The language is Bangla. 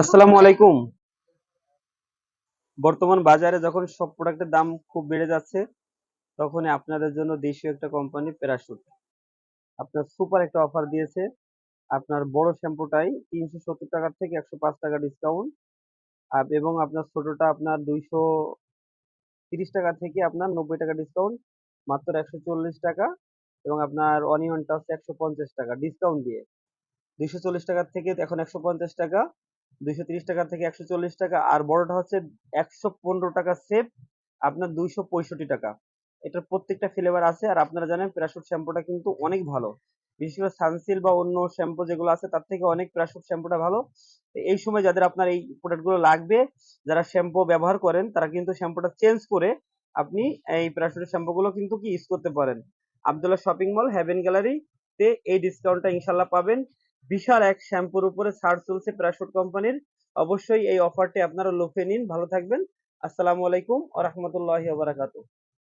আসসালামু আলাইকুম। বর্তমান বাজারে যখন সব প্রোডাক্টের দাম খুব বেড়ে যাচ্ছে, তখনই আপনাদের জন্য দেশীয় একটা কোম্পানি প্যারাশুট আপনার সুপার একটা অফার দিয়েছে। আপনার বড় শ্যাম্পুটাই তিনশো সত্তর টাকার থেকে একশো পাঁচ টাকা ডিসকাউন্ট এবং আপনার ছোটটা আপনার দুইশো তিরিশ টাকা থেকে আপনার নব্বই টাকা ডিসকাউন্ট মাত্র একশো চল্লিশ টাকা এবং আপনার অনিয়নটা হচ্ছে একশো পঞ্চাশ টাকা ডিসকাউন্ট দিয়ে। দুইশো চল্লিশ টাকার থেকে এখন একশো পঞ্চাশ টাকা, দুইশো তিরিশ টাকা থেকে একশো চল্লিশ টাকা, আর বড়টা হচ্ছে একশো পনেরো টাকা সেভ আপনার দুইশো পঁয়ষট্টি টাকা। এটার প্রত্যেকটা ফ্লেভার আছে, আর আপনারা জানেন প্যারাশুট শ্যাম্পুটা কিন্তু অনেক ভালো। বিশেষ করে সানসিল বা অন্য শ্যাম্পু যেগুলো আছে, তার থেকে অনেক প্যারাশুট শ্যাম্পুটা ভালো। এই সময় যাদের আপনার এই প্রোডাক্টগুলো লাগবে, যারা শ্যাম্পু ব্যবহার করেন, তারা কিন্তু শ্যাম্পুটা চেঞ্জ করে আপনি এই প্যারাশুটের শ্যাম্পুগুলো কিন্তু কি ইউজ করতে পারেন। আবদুল্লাহ শপিং মল হ্যাভেন গ্যালারিতে এই ডিসকাউন্টটা ইনশাল্লাহ পাবেন। বিশাল এক শ্যাম্পুর উপরে ছাড় চলছে প্যারাশুট কোম্পানির। অবশ্যই এই অফারটি আপনারা লুফে নিন। ভালো থাকবেন। আসসালামু আলাইকুম ওয়া বারাকাতুহু।